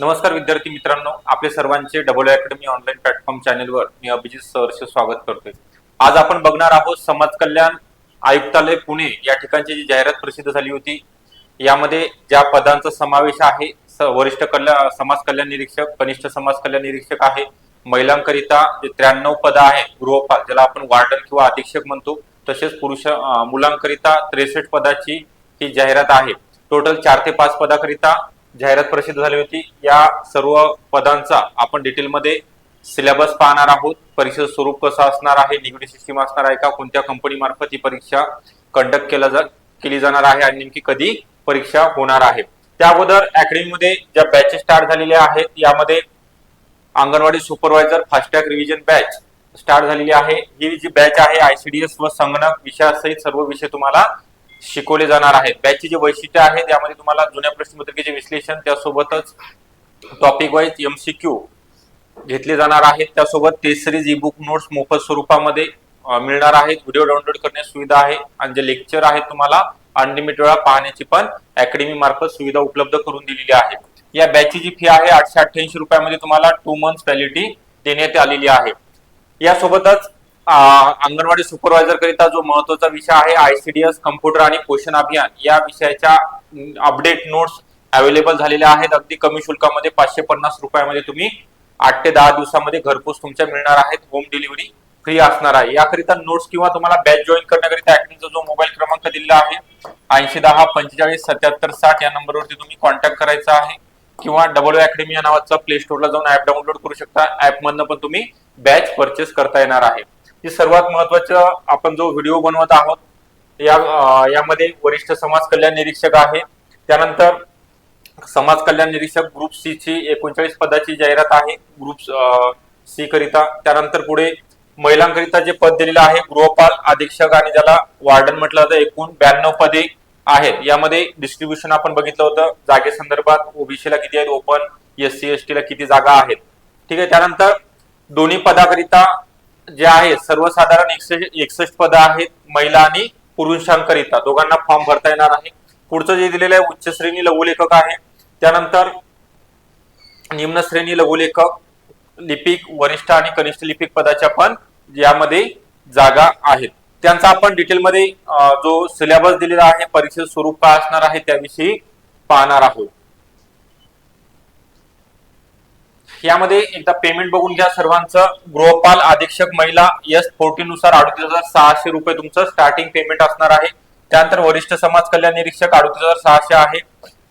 नमस्कार विद्यार्थी मित्रांनो. आपले सर्वांचे डबल अकॅडमी ऑनलाईन प्लॅटफॉर्म चॅनेलवर मी अभिजित सरचे स्वागत करतोय. आज आपण बघणार आहोत समाज कल्याण आयुक्तालय पुणे या ठिकाणची जी जाहिरात प्रसिद्ध झाली होती. यामध्ये ज्या पदांचा समावेश आहे वरिष्ठ कल्याण समाज कल्याण निरीक्षक कनिष्ठ समाज कल्याण निरीक्षक आहे महिलांकरिता जे त्र्याण्णव पद आहे गृहपाल ज्याला आपण वार्डन किंवा अधीक्षक म्हणतो तसेच पुरुष मुलांकरिता त्रेसष्ट पदाची ही जाहिरात आहे. टोटल चार ते पाच पदाकरिता जाहिरात प्रसिद्ध झाली होती. या सर्व पदांचा आपण डिटेलमध्ये सिलेबस पाहणार आहोत. परीक्षेचं स्वरूप कसं असणार आहे? निगडी सिस्टीम असणार आहे का? कोणत्या कंपनी मार्फत ही परीक्षा कंडक्ट केला जा केली जाणार आहे? आणि नेमकी कधी परीक्षा होणार आहे? त्या अगोदर अकॅडमीमध्ये ज्या बॅचेस स्टार्ट झालेल्या आहेत यामध्ये anganwadi supervisor FASTag revision batch start झालेली आहे. ही जी बॅच आहे आयसीडीएस व संगणक विषयासहित सर्व विषय तुम्हाला शिकवले जाणार आहेत. बॅचचे जे वैशिष्ट्य आहे त्यामध्ये तुम्हाला जुन्या प्रश्नपत्रिकेचे विश्लेषण त्यासोबतच टॉपिक वाईज एमसीक्यू घेतले जाणार आहेत. त्यासोबत test series e book notes मोफत स्वरूपामध्ये मिळणार आहेत. व्हिडिओ डाउनलोड करण्याची सुविधा आहे आणि जे लेक्चर आहेत तुम्हाला अनलिमिटेड वेळा पाहण्याची पण अकॅडमी मार्फत सुविधा उपलब्ध करून दिलेली आहे. या बॅचची जी फी आहे आठशे अठ्ठ्याऐंशी रुपयामध्ये तुम्हाला टू मंथ्स व्हॅलिडिटी देण्यात आलेली आहे. यासोबतच अंगणवाडी सुपरवायझर करिता जो महत्त्वाचा विषय आहे आयसीडीएस कम्प्युटर आणि पोषण अभियान या विषयाच्या अपडेट नोट्स अवेलेबल झालेल्या आहेत. अगदी कमी शुल्कामध्ये पाचशे पन्नास रुपयामध्ये तुम्ही आठ ते दहा दिवसामध्ये घरपोच तुमच्या मिळणार आहेत. होम डिलिव्हरी फ्री असणार आहे. याकरिता नोट्स किंवा तुम्हाला बॅच जॉईन करण्याकरिता अॅक्टिंगचा जो मोबाईल क्रमांक दिलेला आहे ऐंशी दहा पंचेचाळीस सत्याहत्तर साठ या नंबरवरती तुम्ही कॉन्टॅक्ट करायचा आहे. किंवा डबल अकॅडमी या नावाचा प्ले स्टोरला जाऊन ऍप डाउनलोड करू शकता. ऍपमधनं पण तुम्ही बॅच परचेस करता येणार आहे. ही सर्वात महत्वाचं आपण जो व्हिडिओ बनवत आहोत या यामध्ये वरिष्ठ समाज कल्याण निरीक्षक आहे. त्यानंतर समाज कल्याण निरीक्षक ग्रुप सी ची एकोणचाळीस पदाची जाहिरात आहे ग्रुप सी करिता. त्यानंतर पुढे महिलांकरिता जे पद दिलेलं आहे गृहपाल अधीक्षक आणि ज्याला वार्डन म्हटलं जातं एकूण ब्याण्णव पदे आहेत. यामध्ये डिस्ट्रीब्युशन आपण बघितलं होतं जागेसंदर्भात ओबीसीला किती आहेत open S C S T ला किती जागा आहेत. ठीक आहे त्यानंतर दोन्ही पदाकरिता जे आहे सर्वसाधारण एकसष्ट एकसष्ट पद आहेत महिला आणि पुरुषांकरिता दोघांना फॉर्म भरता येणार आहे. पुढचं जे दिलेलं आहे उच्च श्रेणी लघुलेखक आहे. त्यानंतर निम्न श्रेणी लघुलेखक लिपिक वरिष्ठ आणि कनिष्ठ लिपिक पदाच्या पण यामध्ये जागा आहेत. त्यांचा आपण डिटेलमध्ये जो सिलेबस दिलेला आहे परीक्षेचं स्वरूप काय असणार आहे त्याविषयी पाहणार आहोत. यामध्ये एकदा पेमेंट बघून घ्या सर्वांचं. गृहपाल अधीक्षक महिला एस फोर्टी नुसार अडतीस हजार सहाशे रुपये तुमचं स्टार्टिंग पेमेंट असणार आहे. त्यानंतर वरिष्ठ समाज कल्याण निरीक्षक अडतीस हजार सहाशे आहे.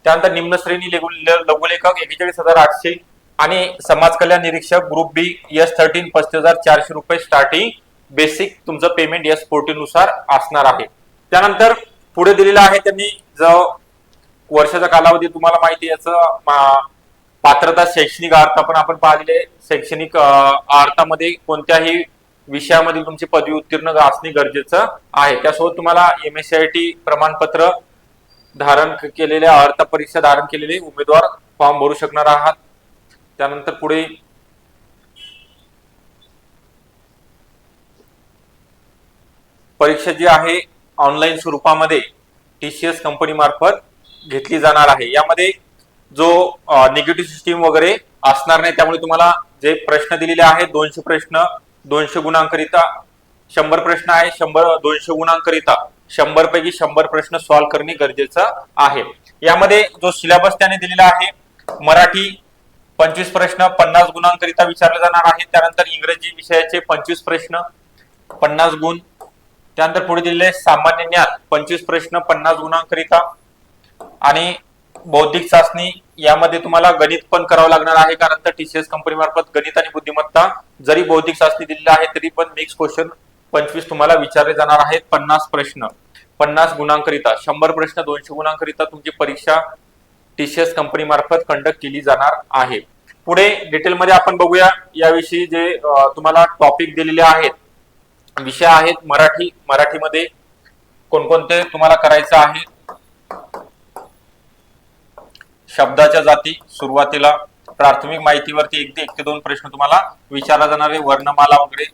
त्यानंतर निम्न श्रेणी लघुलेखक एकेचाळीस हजार आठशे आणि समाज कल्याण निरीक्षक ग्रुप बी एस थर्टीन पस्तीस हजार चारशे रुपये स्टार्टिंग बेसिक तुमचं पेमेंट एस फोर्टी नुसार असणार आहे. त्यानंतर पुढे दिलेलं आहे त्यांनी जो वर्षाचा कालावधी तुम्हाला माहिती आहे याचं पात्रता शैक्षणिक अर्थ पण आपण पाहिले. शैक्षणिक अर्थामध्ये कोणत्याही विषयामध्ये तुमची पदवी उत्तीर्ण असणे गरजेचं आहे. त्यासोबत तुम्हाला M S C I T प्रमाणपत्र धारण केलेल्या अर्थ परीक्षा धारण केलेले उमेदवार फॉर्म भरू शकणार आहात. त्यानंतर पुढे परीक्षा जी आहे ऑनलाईन स्वरूपामध्ये टी सी कंपनी मार्फत घेतली जाणार आहे. यामध्ये जो निगेटिव्ह सिस्टीम वगैरे असणार नाही त्यामुळे तुम्हाला जे प्रश्न दिलेले आहेत दोनशे प्रश्न दोनशे गुणांकरिता शंभर प्रश्न आहे शंभर दोनशे गुणांकरिता शंभर पैकी शंभर प्रश्न सॉल्व्ह करणे गरजेचं आहे. यामध्ये जो सिलेबस त्याने दिलेला आहे मराठी पंचवीस प्रश्न पन्नास गुणांकरिता विचारले जाणार आहे. त्यानंतर इंग्रजी विषयाचे पंचवीस प्रश्न पन्नास गुण. त्यानंतर पुढे दिलेले सामान्य ज्ञान पंचवीस प्रश्न पन्नास गुणांकरिता. आणि बौद्धिक चाचणी यामध्ये तुम्हाला गणित पण करावं लागणार आहे कारण तर टीसीएस कंपनी मार्फत गणित आणि बुद्धिमत्ता जरी बौद्धिक चाचणी दिलेली आहे तरी पण मिक्स क्वेश्चन पंचवीस तुम्हाला विचारले जाणार आहेत. पन्नास प्रश्न. पन्नास गुणांकरिता शंभर प्रश्न दोनशे गुणांकरिता तुमची परीक्षा टीसीएस कंपनी मार्फत कंडक्ट केली जाणार आहे. पुढे डिटेलमध्ये आपण बघूया. याविषयी जे तुम्हाला टॉपिक दिलेले आहेत विषय आहेत मराठी मराठीमध्ये कोणकोणते तुम्हाला करायचं आहे शब्दाच्या जाती सुरुवातीला प्राथमिक माहितीवरती एक ते एक ते दोन प्रश्न तुम्हाला विचारला जाणारे वर्णमाला वगैरे.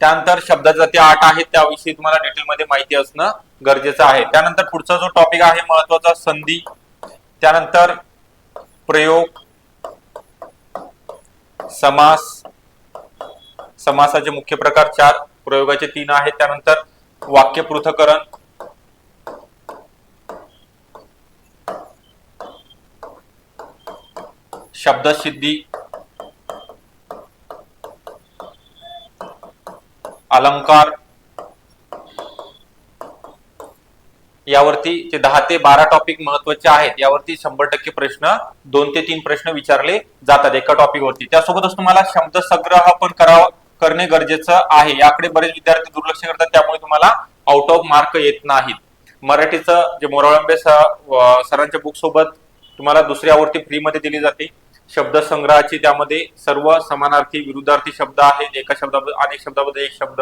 त्यानंतर शब्दाच्या जाती आठ आहेत त्याविषयी तुम्हाला डिटेलमध्ये माहिती असणं गरजेचं आहे. त्यानंतर पुढचा जो टॉपिक आहे महत्त्वाचा संधी. त्यानंतर प्रयोग समास. समासाचे मुख्य प्रकार चार प्रयोगाचे तीन आहेत. त्यानंतर वाक्य पृथकरण शब्दसिद्धी अलंकार यावरती ते दहा ते बारा टॉपिक महत्त्वाचे आहेत यावरती शंभर टक्के प्रश्न दोन ते तीन प्रश्न विचारले जातात एका टॉपिकवरती त्यासोबतच तुम्हाला शब्द संग्रह पण करावा करणे गरजेचं आहे. याकडे बरेच विद्यार्थी दुर्लक्ष करतात त्यामुळे तुम्हाला आउट ऑफ मार्क येत नाहीत. मराठीचं जे मोराळंबे सरांच्या बुक सोबत तुम्हाला दुसरी आवृत्ती फ्रीमध्ये दिली जाते. शब्दसंग्रहाची त्यामध्ये सर्व समानार्थी विरुद्धार्थी शब्द आहेत. एका शब्दा अनेक शब्दामध्ये एक शब्द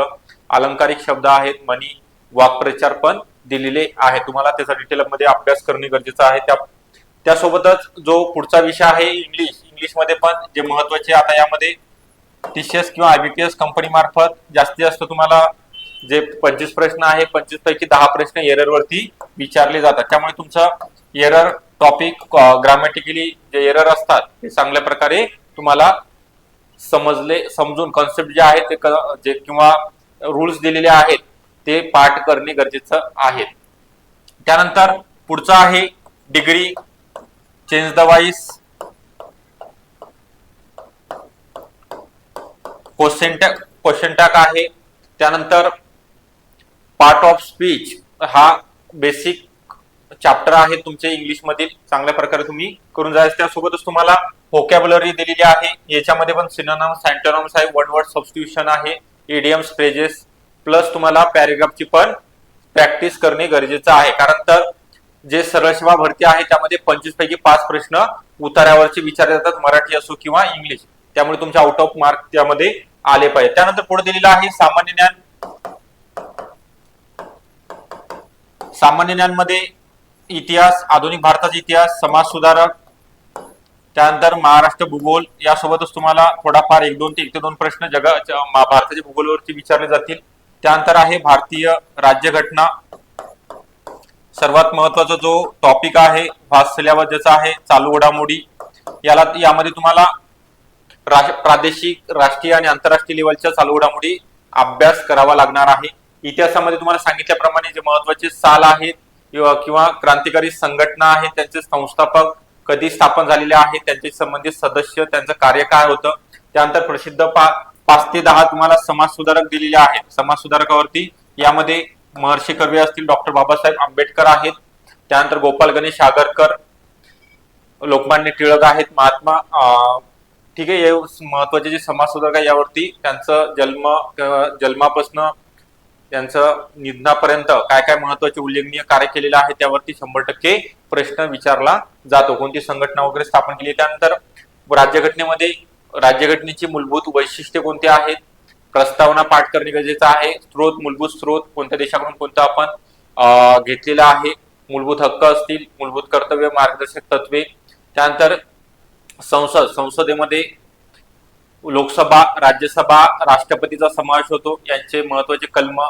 अलंकारिक शब्द आहेत म्हणी वाक्प्रचार पण दिलेले आहे तुम्हाला त्याचा डिटेलमध्ये अभ्यास करणे गरजेचं आहे. त्या त्यासोबतच जो पुढचा विषय आहे इंग्लिश इंग्लिशमध्ये पण जे महत्त्वाचे आता यामध्ये टीसीएस किंवा आयबीपीएस कंपनी मार्फत जास्तीत जास्त तुम्हाला जे पंचवीस प्रश्न आहे पंचवीस पैकी दहा प्रश्न एरर वरती विचारले जातात. त्यामुळे तुमचं एरर टॉपिक ग्रामॅटिकली जे एरर असतात ते चांगल्या प्रकारे तुम्हाला समजले समजून कॉन्सेप्ट जे आहे ते क- जे किंवा रुल्स दिलेले आहेत ते पाठ करणे गरजेचं आहे. त्यानंतर पुढचं आहे degree change the voice question tag question tag आहे. त्यानंतर पार्ट ऑफ स्पीच हा बेसिक चॅप्टर आहेत तुमचे इंग्लिश मधील. चांगल्या प्रकारे तुम्ही करून जायचं. त्यासोबतच तुम्हाला होकॅबलरी दिलेली आहे. याच्यामध्ये पण सिनोनॉम अँटोनॉम्स आहे. वन वर्ड सबस्टिट्यूशन आहे. इडियम्स फ्रेजेस प्लस तुम्हाला पॅरेग्राफची पण प्रॅक्टिस करणे गरजेचं आहे. कारण तर जे सरळ सेवा भरती आहे त्यामध्ये पंचवीस पैकी पाच प्रश्न उतार्यावरचे विचारले जातात मराठी असो किंवा इंग्लिश त्यामुळे तुमचे आउट ऑफ मार्क त्यामध्ये आले पाहिजे. त्यानंतर पुढे दिलेलं आहे सामान्य ज्ञान. सामान्य ज्ञानमध्ये इतिहास आधुनिक भारताचा इतिहास समाज सुधारक त्यानंतर महाराष्ट्र भूगोल यासोबतच तुम्हाला थोडाफार एक दोन ते एक ते दोन प्रश्न जगा भारताच्या भूगोलवरती विचारले जातील. त्यानंतर आहे भारतीय राज्यघटना. सर्वात महत्त्वाचा जो टॉपिक आहे फास्ट सिलेबस ज्याचा आहे चालू घडामोडी. याला यामध्ये तुम्हाला राज प्रादेशिक राष्ट्रीय आणि आंतरराष्ट्रीय लेवलच्या चालू घडामोडी अभ्यास करावा लागणार आहे. इतिहासामध्ये तुम्हाला सांगितल्याप्रमाणे जे महत्त्वाचे साल आहेत किंवा किंवा क्रांतिकारी संघटना आहेत त्यांचे संस्थापक कधी स्थापन झालेले आहेत त्यांचे संबंधित सदस्य त्यांचं कार्य काय होतं त्यानंतर प्रसिद्ध पा पाच ते दहा तुम्हाला समाज सुधारक दिलेले आहेत. समाज सुधारकावरती यामध्ये महर्षी कर्वे असतील डॉक्टर बाबासाहेब आंबेडकर आहेत. त्यानंतर गोपाल गणेश आगरकर लोकमान्य टिळक आहेत महात्मा ठीक आहे हे महत्त्वाचे जे समाज सुधारक आहे यावरती त्यांचं जन्म जन्मापासून त्यांचं निधनापर्यंत काय काय महत्त्वाचे उल्लेखनीय कार्य केलेलं आहे त्यावरती शंभर टक्के प्रश्न विचारला जातो. कोणती संघटना वगैरे स्थापन केली त्यानंतर राज्यघटनेमध्ये राज्यघटनेची मूलभूत वैशिष्ट्ये कोणती आहेत? प्रस्तावना पाठ करणे गरजेचं आहे. स्रोत मूलभूत स्रोत कोणत्या देशाकडून कोणतं आपण घेतलेला घेतलेलं आहे? मूलभूत हक्क असतील मूलभूत कर्तव्य मार्गदर्शक तत्वे. त्यानंतर संसद संसदेमध्ये लोकसभा राज्यसभा राष्ट्रपतीचा समावेश होतो. यांचे महत्त्वाचे कलम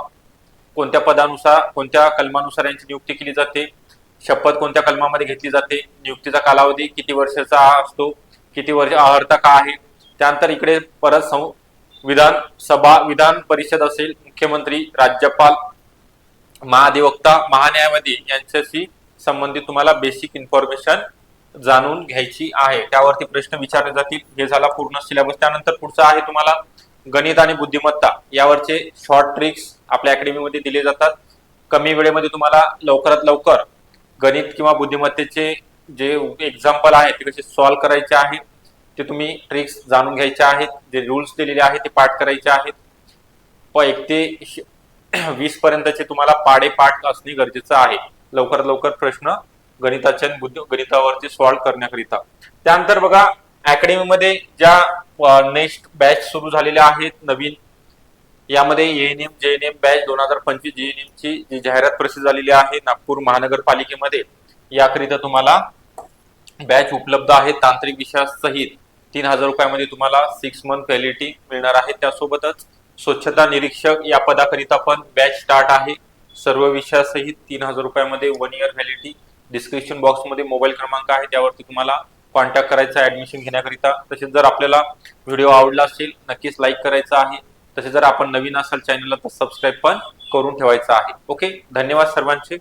कोणत्या पदानुसार कोणत्या कलमानुसार यांची नियुक्ती केली जाते? शपथ कोणत्या कलमामध्ये घेतली जाते? नियुक्तीचा कालावधी किती वर्षाचा असतो? किती वर्ष अर्हता का आहे? त्यानंतर इकडे परत सं विधानसभा विधान परिषद असेल मुख्यमंत्री राज्यपाल महाधिवक्ता महान्यायवादी यांच्याशी संबंधित तुम्हाला बेसिक इन्फॉर्मेशन जाणून घ्यायची आहे. त्यावरती प्रश्न विचारले जातील. हे झाला पूर्ण सिलेबस त्यानंतर पुढचा आहे तुम्हाला गणित आणि बुद्धिमत्ता. यावरचे शॉर्ट ट्रिक्स आपल्या अकॅडमीमध्ये दिले जातात. कमी वेळेमध्ये तुम्हाला लवकरात लवकर गणित किंवा बुद्धिमत्तेचे जे एक्झाम्पल आहे ते कसे सॉल्व्ह करायचे आहेत ते तुम्ही ट्रिक्स जाणून घ्यायचे आहेत. जे रूल्स दिलेले आहेत ते पाठ करायचे आहेत. व एक ते श- वीस पर्यंतचे तुम्हाला पाडे पाठ असणे गरजेचं आहे. लवकरात लवकर प्रश्न गणिताच्या आणि गणितावरती सॉल्व्ह करण्याकरिता. त्यानंतर बघा अकॅडमीमध्ये ज्या नेक्स्ट बॅच सुरू झालेल्या आहेत नवीन यामध्ये एएनएम जे एन एम बॅच दोन हजार पंचवीस जे एन एम ची जी जाहिरात प्रसिद्ध झालेली आहे नागपूर महानगरपालिकेमध्ये याकरिता तुम्हाला बॅच उपलब्ध आहे तांत्रिक विषयासहित तीन हजार रुपयामध्ये तुम्हाला सिक्स मंथ व्हॅलिडिटी मिळणार आहे त्यासोबतच स्वच्छता निरीक्षक या पदाकरिता पण बॅच स्टार्ट आहे. सर्व विषयासहित तीन हजार रुपयामध्ये वन इयर व्हॅलिडिटी डिस्क्रिप्शन बॉक्समध्ये मोबाईल क्रमांक आहे त्यावरती तुम्हाला कॉन्टॅक्ट करायचा ऍडमिशन घेण्याकरिता. तसेच जर आपल्याला व्हिडिओ आवडला असेल नक्कीच लाईक करायचा आहे. तसेच जर आपण नवीन असाल चॅनलला तर सबस्क्राईब पण करून ठेवायचं आहे. ओके धन्यवाद सर्वांचे.